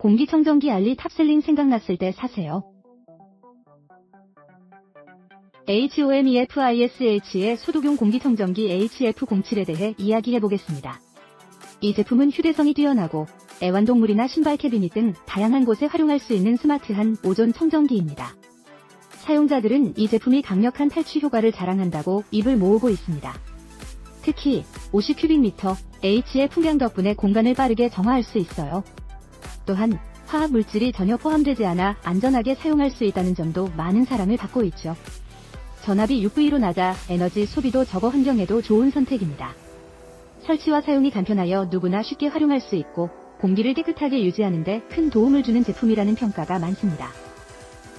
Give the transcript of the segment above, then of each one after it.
공기청정기 알리 탑셀링 생각났을 때 사세요. HOMEFISH의 소독용 공기청정기 HF07에 대해 이야기해보겠습니다. 이 제품은 휴대성이 뛰어나고 애완동물이나 신발 캐비닛 등 다양한 곳에 활용할 수 있는 스마트한 오존 청정기입니다. 사용자들은 이 제품이 강력한 탈취 효과를 자랑한다고 입을 모으고 있습니다. 특히 50큐빅미터 H의 풍량 덕분에 공간을 빠르게 정화할 수 있어요. 또한 화학 물질이 전혀 포함되지 않아 안전하게 사용할 수 있다는 점도 많은 사랑을 받고 있죠. 전압이 6V로 낮아 에너지 소비도 적어 환경에도 좋은 선택입니다. 설치와 사용이 간편하여 누구나 쉽게 활용할 수 있고 공기를 깨끗하게 유지하는데 큰 도움을 주는 제품이라는 평가가 많습니다.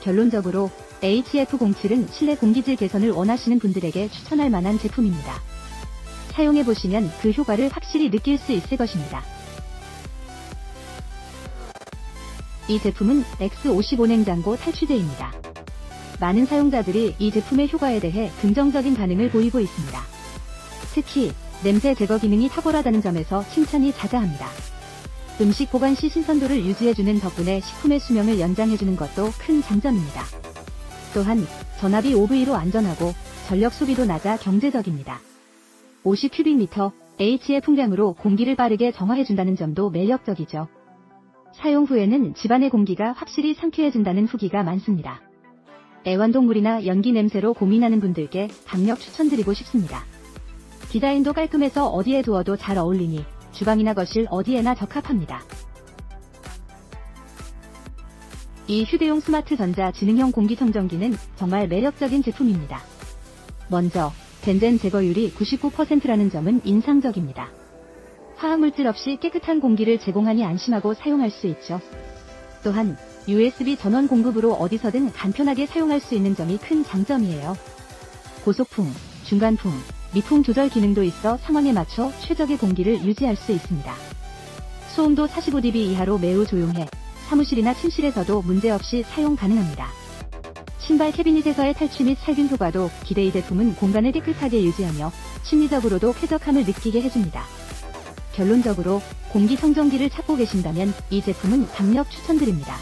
결론적으로 HF07은 실내 공기질 개선을 원하시는 분들에게 추천할 만한 제품입니다. 사용해보시면 그 효과를 확실히 느낄 수 있을 것입니다. 이 제품은 X55 냉장고 탈취제입니다. 많은 사용자들이 이 제품의 효과에 대해 긍정적인 반응을 보이고 있습니다. 특히 냄새 제거 기능이 탁월하다는 점에서 칭찬이 자자합니다. 음식 보관 시 신선도를 유지해주는 덕분에 식품의 수명을 연장해주는 것도 큰 장점입니다. 또한 전압이 5V로 안전하고 전력 소비도 낮아 경제적입니다. 50큐빅미터 H의 풍량으로 공기를 빠르게 정화해준다는 점도 매력적이죠. 사용 후에는 집안의 공기가 확실히 상쾌해진다는 후기가 많습니다. 애완동물이나 연기 냄새로 고민하는 분들께 강력 추천드리고 싶습니다. 디자인도 깔끔해서 어디에 두어도 잘 어울리니 주방이나 거실 어디에나 적합합니다. 이 휴대용 스마트 전자 지능형 공기청정기는 정말 매력적인 제품입니다. 먼저 벤젠 제거율이 99%라는 점은 인상적입니다. 화학물질 없이 깨끗한 공기를 제공하니 안심하고 사용할 수 있죠. 또한 USB 전원 공급으로 어디서든 간편하게 사용할 수 있는 점이 큰 장점이에요. 고속풍, 중간풍, 미풍 조절 기능도 있어 상황에 맞춰 최적의 공기를 유지할 수 있습니다. 소음도 45dB 이하로 매우 조용해 사무실이나 침실에서도 문제없이 사용 가능합니다. 신발 캐비닛에서의 탈취 및 살균 효과도 기대 이 제품은 공간을 깨끗하게 유지하며 심리적으로도 쾌적함을 느끼게 해줍니다. 결론적으로 공기청정기를 찾고 계신다면 이 제품은 강력 추천드립니다.